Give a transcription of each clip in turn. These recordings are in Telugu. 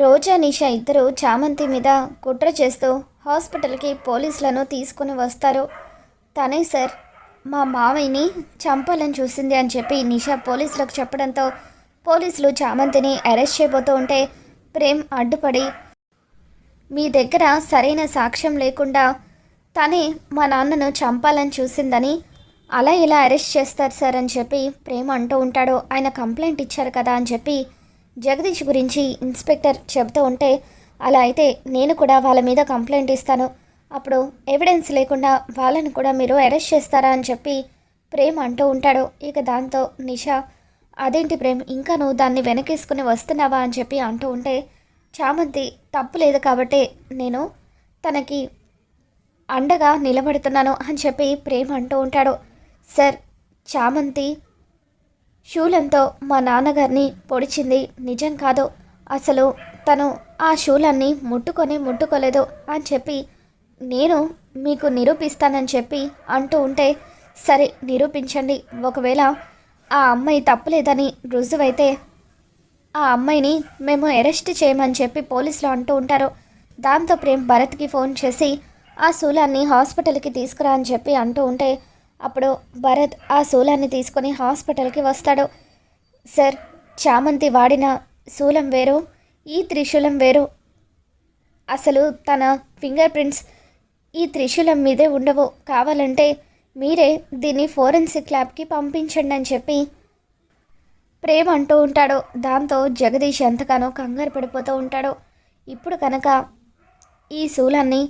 రోజా నిషా ఇద్దరు చామంతి మీద కుట్ర చేస్తూ హాస్పిటల్కి పోలీసులను తీసుకుని వస్తారు. తనే సార్ మా మామయ్యని చంపాలని చూసింది అని చెప్పి నిషా పోలీసులకు చెప్పడంతో పోలీసులు చామంతిని అరెస్ట్ చేయబోతూ ఉంటే ప్రేమ్ అడ్డుపడి మీ దగ్గర సరైన సాక్ష్యం లేకుండా తనే మా నాన్నను చంపాలని చూసిందని అలా ఇలా అరెస్ట్ చేస్తారు సార్ అని చెప్పి ప్రేమ అంటూ ఉంటాడు. ఆయన కంప్లైంట్ ఇచ్చారు కదా అని చెప్పి జగదీష్ గురించి ఇన్స్పెక్టర్ చెబుతూ ఉంటే అలా అయితే నేను కూడా వాళ్ళ మీద కంప్లైంట్ ఇస్తాను. అప్పుడు ఎవిడెన్స్ లేకుండా వాళ్ళని కూడా మీరు అరెస్ట్ చేస్తారా? అని చెప్పి ప్రేమ్ అంటూ ఉంటాడు. ఇక దాంతో నిషా అదేంటి ప్రేమ్ ఇంకా నువ్వు దాన్ని వెనకేసుకుని వస్తున్నావా? అని చెప్పి అంటూ ఉంటే చామంతి తప్పు లేదు కాబట్టి నేను తనకి అండగా నిలబడుతున్నాను అని చెప్పి ప్రేమ్ అంటూ ఉంటాడు. సార్ చామంతి శూలంతో మా నాన్నగారిని పొడిచింది నిజం కాదు అసలు తను ఆ శూలాన్ని ముట్టుకొని ముట్టుకోలేదు అని చెప్పి నేను మీకు నిరూపిస్తానని చెప్పి అంటూ ఉంటే సరే నిరూపించండి ఒకవేళ ఆ అమ్మాయి తప్పులేదని రుజువైతే ఆ అమ్మాయిని మేము అరెస్ట్ చేయమని చెప్పి పోలీసులు అంటూ ఉంటారు. దాంతో ప్రేమ్ భరత్కి ఫోన్ చేసి ఆ శూలాన్ని హాస్పిటల్కి తీసుకురా అని చెప్పి అంటూ ఉంటే అప్పుడు భరత్ ఆ శూలాన్ని తీసుకొని హాస్పిటల్కి వస్తాడు. సార్ చామంతి వాడిన శూలం వేరు ఈ త్రిశూలం వేరు. అసలు తన ఫింగర్ ప్రింట్స్ ఈ త్రిశూలం మీదే ఉండవు. కావాలంటే మీరే దీన్ని ఫోరెన్సిక్ ల్యాబ్కి పంపించండి అని చెప్పి ప్రేమ అంటూ ఉంటాడు. దాంతో జగదీష్ ఎంతగానో కంగారు పడిపోతూ ఉంటాడు. ఇప్పుడు కనుక ఈ శూలాన్ని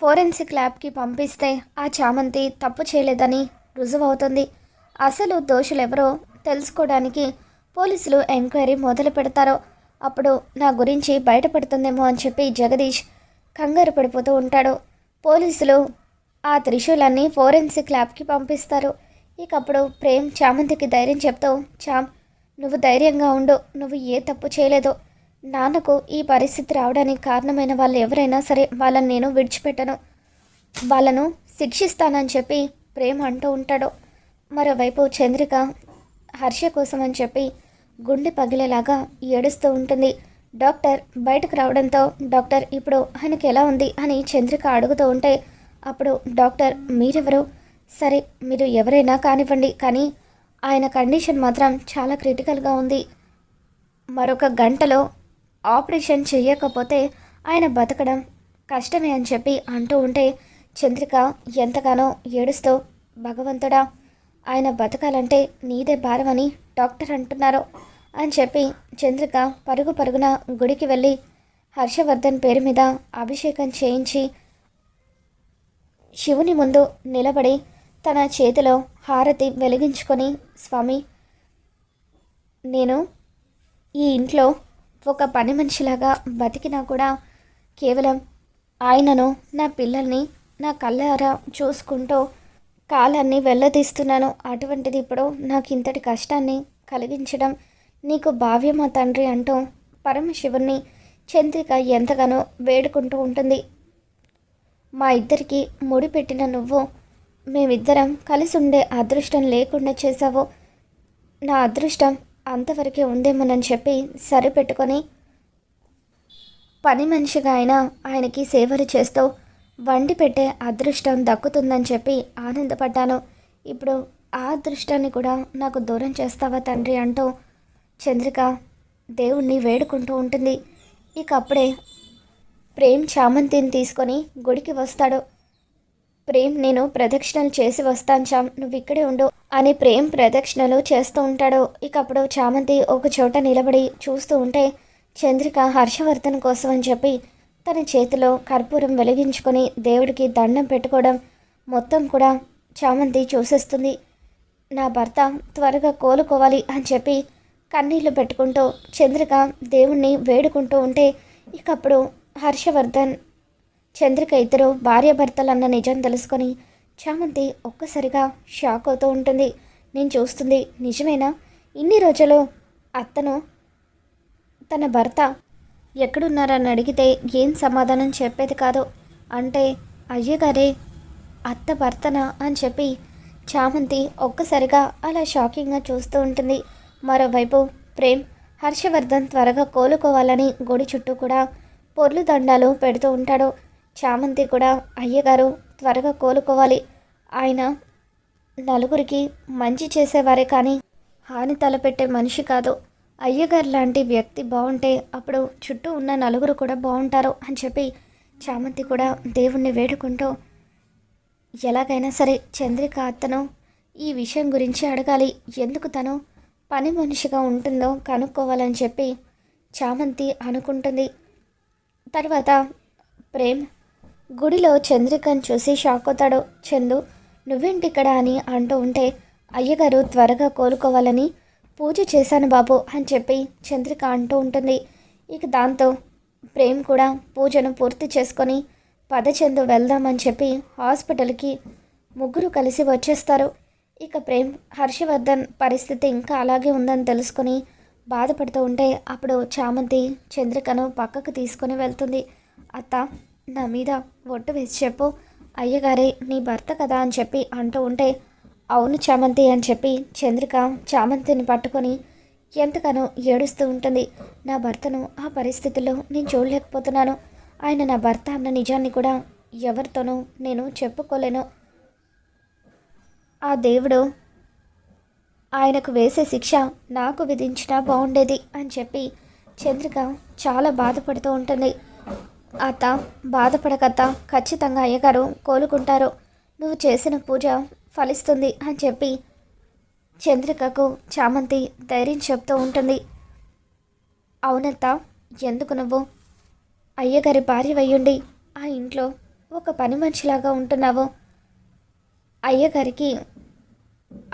ఫోరెన్సిక్ ల్యాబ్కి పంపిస్తే ఆ చామంతి తప్పు చేయలేదని రుజువవుతుంది. అసలు దోషులెవరో తెలుసుకోవడానికి పోలీసులు ఎంక్వైరీ మొదలు పెడతారో. అప్పుడు నా గురించి బయటపడుతుందేమో అని చెప్పి జగదీష్ కంగారు పడిపోతూ ఉంటాడు. పోలీసులు ఆ త్రిశూలాన్ని ఫోరెన్సిక్ ల్యాబ్కి పంపిస్తారు. ఇక అప్పుడు ప్రేమ్ చామంతికి ధైర్యం చెప్తూ చామ్ నువ్వు ధైర్యంగా ఉండు. నువ్వు ఏ తప్పు చేయలేదో నాన్నకు ఈ పరిస్థితి రావడానికి కారణమైన వాళ్ళు ఎవరైనా సరే వాళ్ళని నేను విడిచిపెట్టను. వాళ్ళను శిక్షిస్తానని చెప్పి ప్రేమ అంటూ ఉంటాడు. మరోవైపు చంద్రిక హర్ష కోసం అని చెప్పి గుండె పగిలేలాగా ఏడుస్తూ ఉంటుంది. డాక్టర్ బయటకు రావడంతో డాక్టర్ ఇప్పుడు ఆయనకి ఎలా ఉంది అని చంద్రిక అడుగుతూ ఉంటే అప్పుడు డాక్టర్ మీరెవరు? సరే మీరు ఎవరైనా కానివ్వండి కానీ ఆయన కండిషన్ మాత్రం చాలా క్రిటికల్గా ఉంది. మరొక గంటలో ఆపరేషన్ చేయకపోతే ఆయన బతకడం కష్టమే అని చెప్పి అంటూ ఉంటే చంద్రిక ఎంతగానో ఏడుస్తూ భగవంతుడా ఆయన బతకాలంటే నీదే భారమని డాక్టర్ అంటున్నారు అని చెప్పి చంద్రిక పరుగు పరుగున గుడికి వెళ్ళి హర్షవర్ధన్ పేరు మీద అభిషేకం చేయించి శివుని ముందు నిలబడి తన చేతిలో హారతి వెలిగించుకొని స్వామి నేను ఈ ఇంట్లో ఒక పని మనిషిలాగా బతికినా కూడా కేవలం ఆయనను నా పిల్లల్ని నా కళ్ళారా చూసుకుంటూ కాలాన్ని వెళ్ళదీస్తున్నాను అటువంటిది ఇప్పుడు నాకు ఇంతటి కష్టాన్ని కలిగించడం నీకు భావ్యమా తండ్రి? అంటూ పరమశివుణ్ణి చంద్రిక ఎంతగానో వేడుకుంటూ ఉంటుంది. మా ఇద్దరికి ముడిపెట్టిన నువ్వు మేమిద్దరం కలిసి ఉండే అదృష్టం లేకుండా చేశావు. నా అదృష్టం అంతవరకే ఉందేమోనని చెప్పి సరిపెట్టుకొని పని మనిషిగా ఆయన ఆయనకి సేవలు చేస్తూ వండి పెట్టే అదృష్టం దక్కుతుందని చెప్పి ఆనందపడ్డాను. ఇప్పుడు ఆ అదృష్టాన్ని కూడా నాకు దూరం చేస్తావా తండ్రి అంటూ చంద్రిక దేవుణ్ణి వేడుకుంటూ ఉంటుంది. ఇక అప్పుడే ప్రేమ్ చామంతిని తీసుకొని గుడికి వస్తాడు. ప్రేమ్ నేను ప్రదక్షిణలు చేసి వస్తాను చామ్ నువ్వు ఇక్కడే ఉండు అని ప్రేమ్ ప్రదక్షిణలు చేస్తూ ఉంటాడు. ఇక అప్పుడు చామంతి ఒక చోట నిలబడి చూస్తూ ఉంటే చంద్రిక హర్షవర్ధన్ కోసం అని చెప్పి తన చేతిలో కర్పూరం వెలిగించుకొని దేవుడికి దండం పెట్టుకోవడం మొత్తం కూడా చామంతి చూసేస్తుంది. నా భర్త త్వరగా కోలుకోవాలి అని చెప్పి కన్నీళ్ళు పెట్టుకుంటూ చంద్రిక దేవుణ్ణి వేడుకుంటూ ఉంటే ఇకప్పుడు హర్షవర్ధన్ చంద్రిక ఇద్దరు భార్యాభర్తలన్న నిజం తెలుసుకొని చామంతి ఒక్కసారిగా షాక్ అవుతూ ఉంటుంది. నేను చూస్తుంది. నిజమేనా? ఇన్ని రోజులు అత్తను తన భర్త ఎక్కడున్నారని అడిగితే ఏం సమాధానం చెప్పేది కాదు. అంటే అయ్యగారే అత్త భర్తనా అని చెప్పి చామంతి ఒక్కసారిగా అలా షాకింగ్గా చూస్తూ ఉంటుంది. మరోవైపు ప్రేమ్ హర్షవర్ధన్ త్వరగా కోలుకోవాలని గుడి చుట్టూ కూడా పొర్లు దండాలు పెడుతూ ఉంటాడు. చామంతి కూడా అయ్యగారు త్వరగా కోలుకోవాలి. ఆయన నలుగురికి మంచి చేసేవారే కానీ హాని తలపెట్టే మనిషి కాదు. అయ్యగారు లాంటి వ్యక్తి బాగుంటే అప్పుడు చుట్టూ ఉన్న నలుగురు కూడా బాగుంటారు అని చెప్పి చామంతి కూడా దేవుణ్ణి వేడుకుంటూ ఎలాగైనా సరే చంద్రిక అతను ఈ విషయం గురించి అడగాలి. ఎందుకు తను పని మనిషిగా ఉంటుందో కనుక్కోవాలని చెప్పి చామంతి అనుకుంటుంది. తర్వాత ప్రేమ్ గుడిలో చంద్రికను చూసి షాక్ అవుతాడు. చందు నువ్వేంటి ఇక్కడ అని అంటూ ఉంటే అయ్యగారు త్వరగా కోలుకోవాలని పూజ చేశాను బాబు అని చెప్పి చంద్రిక అంటూ ఉంటుంది. ఇక దాంతో ప్రేమ్ కూడా పూజను పూర్తి చేసుకొని పదచందు వెళ్దామని చెప్పి హాస్పిటల్కి ముగ్గురు కలిసి వచ్చేస్తారు. ఇక ప్రేమ్ హర్షవర్ధన్ పరిస్థితి ఇంకా అలాగే ఉందని తెలుసుకొని బాధపడుతూ ఉంటే అప్పుడు చామంతి చంద్రికను పక్కకు తీసుకొని వెళ్తుంది. అత్త నా మీద ఒట్టు వేసి చెప్పు. అయ్యగారే నీ భర్త కదా అని చెప్పి అంటూ ఉంటే అవును చామంతి అని చెప్పి చంద్రిక చామంతిని పట్టుకొని ఎంతగానో ఏడుస్తూ ఉంటుంది. నా భర్తను ఆ పరిస్థితుల్లో నేను చూడలేకపోతున్నాను. ఆయన నా భర్త అన్న నిజాన్ని కూడా ఎవరితోనూ నేను చెప్పుకోలేను. ఆ దేవుడు ఆయనకు వేసే శిక్ష నాకు విధించినా బాగుండేది అని చెప్పి చంద్రిక చాలా బాధపడుతూ ఉంటుంది. అత్త బాధపడకత్త. ఖచ్చితంగా అయ్యగారు కోలుకుంటారు. నువ్వు చేసిన పూజ ఫలిస్తుంది అని చెప్పి చంద్రికకు చామంతి ధైర్యం చెప్తూ ఉంటుంది. అవునత్త ఎందుకు నువ్వు? అయ్యగారి భార్య వయ్యుండి ఆ ఇంట్లో ఒక పని మనిషిలాగా ఉంటున్నావు. అయ్యగారికి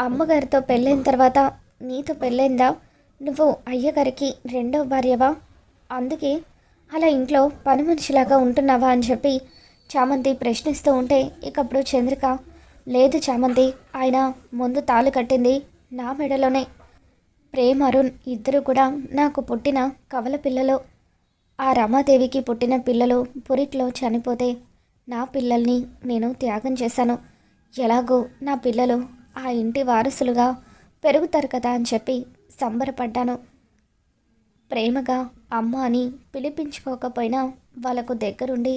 అమ్మగారితో పెళ్ళైన తర్వాత నీతో పెళ్ళైందా? నువ్వు అయ్యగారికి రెండో భార్యవా? అందుకే అలా ఇంట్లో పని మనిషిలాగా ఉంటున్నావా అని చెప్పి చామంతి ప్రశ్నిస్తూ ఉంటే ఇకప్పుడు చంద్రిక లేదు చామంతి ఆయన ముందు తాళి కట్టింది నా మెడలోనే. ప్రేమ్ అరుణ్ ఇద్దరు కూడా నాకు పుట్టిన కవల పిల్లలు. ఆ రమాదేవికి పుట్టిన పిల్లలు పురిట్లో చనిపోతే నా పిల్లల్ని నేను త్యాగం చేశాను. ఎలాగో నా పిల్లలు ఆ ఇంటి వారసులుగా పెరుగుతారు కదా అని చెప్పి సంబరపడ్డాను. ప్రేమగా అమ్మ అని పిలిపించుకోకపోయినా వాళ్ళకు దగ్గరుండి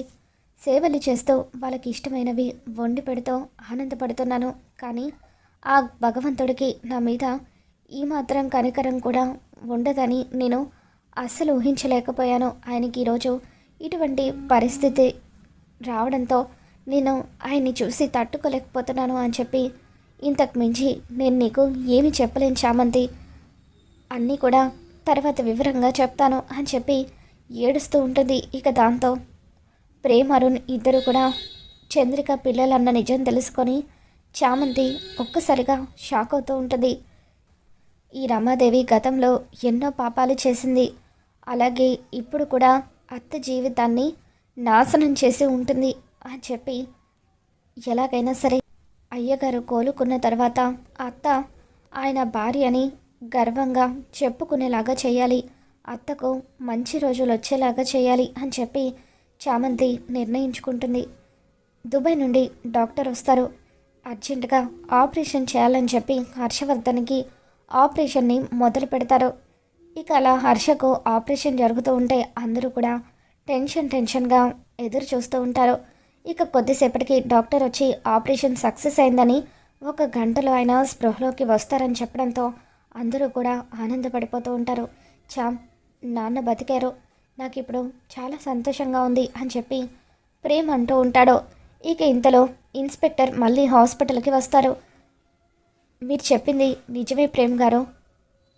సేవలు చేస్తూ వాళ్ళకి ఇష్టమైనవి వండి పెడుతూ ఆనందపడుతున్నాను. కానీ ఆ భగవంతుడికి నా మీద ఈ మాత్రం కనికరం కూడా ఉండదని నేను అస్సలు ఊహించలేకపోయాను. ఆయనకి ఈరోజు ఇటువంటి పరిస్థితి రావడంతో నేను ఆయన్ని చూసి తట్టుకోలేకపోతున్నాను అని చెప్పి ఇంతకు మించి నేను నీకు ఏమి చెప్పలేను చామంతి. అన్నీ కూడా తర్వాత వివరంగా చెప్తాను అని చెప్పి ఏడుస్తూ ఉంటుంది ఇక దాంతో. ప్రేమ్ అరుణ్ ఇద్దరు కూడా చంద్రిక పిల్లలన్న నిజం తెలుసుకొని చామంతి ఒక్కసారిగా షాక్ అవుతూ ఉంటుంది. ఈ రమాదేవి గతంలో ఎన్నో పాపాలు చేసింది. అలాగే ఇప్పుడు కూడా అత్త జీవితాన్ని నాశనం చేసి ఉంటుంది అని చెప్పి ఎలాగైనా సరే అయ్యగారు కోలుకున్న తర్వాత అత్త ఆయన భార్య అని గర్వంగా చెప్పుకునేలాగా చేయాలి. అత్తకు మంచి రోజులు వచ్చేలాగా చేయాలి అని చెప్పి చామంతి నిర్ణయించుకుంటుంది. దుబాయ్ నుండి డాక్టర్ వస్తారు. అర్జెంటుగా ఆపరేషన్ చేయాలని చెప్పి హర్షవర్ధన్కి ఆపరేషన్ని మొదలు పెడతారు. ఇక అలా హర్షకు ఆపరేషన్ జరుగుతూ ఉంటే అందరూ కూడా టెన్షన్ టెన్షన్గా ఎదురు చూస్తూ ఉంటారు. ఇక కొద్దిసేపటికి డాక్టర్ వచ్చి ఆపరేషన్ సక్సెస్ అయిందని ఒక గంటలో ఆయన స్పృహలోకి వస్తారని చెప్పడంతో అందరూ కూడా ఆనందపడిపోతూ ఉంటారు. చామ్ నాన్న బతికారు. నాకు ఇప్పుడు చాలా సంతోషంగా ఉంది అని చెప్పి ప్రేమ్ అంటూ ఉంటాడు. ఇక ఇంతలో ఇన్స్పెక్టర్ మళ్ళీ హాస్పిటల్కి వస్తారు. మీరు చెప్పింది నిజమే ప్రేమ్ గారు.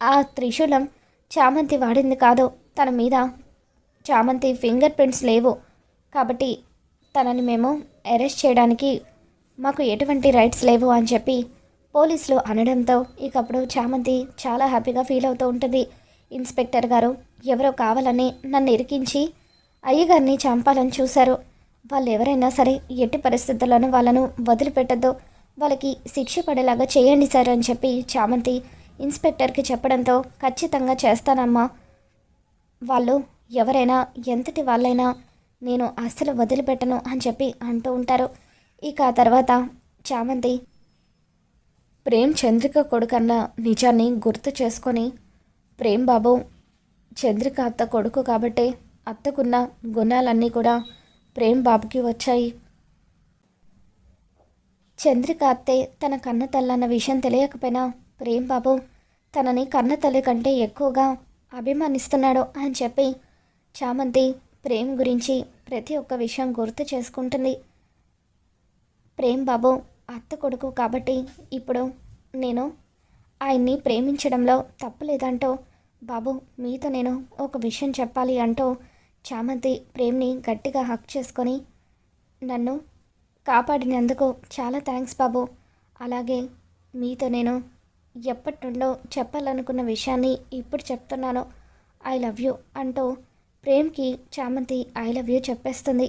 ఆ త్రిశూలం చామంతి వాడింది కాదు. తన మీద చామంతి ఫింగర్ ప్రింట్స్ లేవు. కాబట్టి తనని మేము అరెస్ట్ చేయడానికి మాకు ఎటువంటి రైట్స్ లేవు అని చెప్పి పోలీసులు అనడంతో ఇకప్పుడు చామంతి చాలా హ్యాపీగా ఫీల్ అవుతూ ఉంటుంది. ఇన్స్పెక్టర్ గారు ఎవరో కావాలని నన్ను ఇరికించి అయ్యగారిని చంపాలని చూశారు. వాళ్ళు ఎవరైనా సరే ఎట్టి పరిస్థితుల్లోనూ వాళ్ళను వదిలిపెట్టద్దు. వాళ్ళకి శిక్ష పడేలాగా చేయండి సార్ అని చెప్పి చామంతి ఇన్స్పెక్టర్కి చెప్పడంతో ఖచ్చితంగా చేస్తానమ్మా. వాళ్ళు ఎవరైనా ఎంతటి వాళ్ళైనా నేను అస్సలు వదిలిపెట్టను అని చెప్పి అంటూ ఉంటారు. ఇక ఆ తర్వాత చామంతి ప్రేమ్ చంద్రిక కొడుకన్న నిజాన్ని గుర్తు చేసుకొని ప్రేమ్ బాబు చంద్రిక అత్త కొడుకు కాబట్టి అత్తకున్న గుణాలన్నీ కూడా ప్రేమ్ బాబుకి వచ్చాయి. చంద్రిక అత్తే తన కన్న తల్లన్న విషయం తెలియకపోయినా ప్రేమ్ బాబు తనని కన్న తల్లి కంటే ఎక్కువగా అభిమానిస్తున్నాడు అని చెప్పి చామంతి ప్రేమ్ గురించి ప్రతి ఒక్క విషయం గుర్తు చేసుకుంటుంది. ప్రేమ్ బాబు అత్త కొడుకు కాబట్టి ఇప్పుడు నేను ఆయన్ని ప్రేమించడంలో తప్పులేదంటూ బాబు మీతో నేను ఒక విషయం చెప్పాలి అంటూ చామంతి ప్రేమ్ని గట్టిగా హక్ చేసుకొని నన్ను కాపాడినందుకు చాలా థ్యాంక్స్ బాబు. అలాగే మీతో నేను ఎప్పటి నుండో చెప్పాలనుకున్న విషయాన్ని ఇప్పుడు చెప్తున్నాను. ఐ లవ్ యూ అంటూ ప్రేమ్కి చామంతి ఐ లవ్ యూ చెప్పేస్తుంది.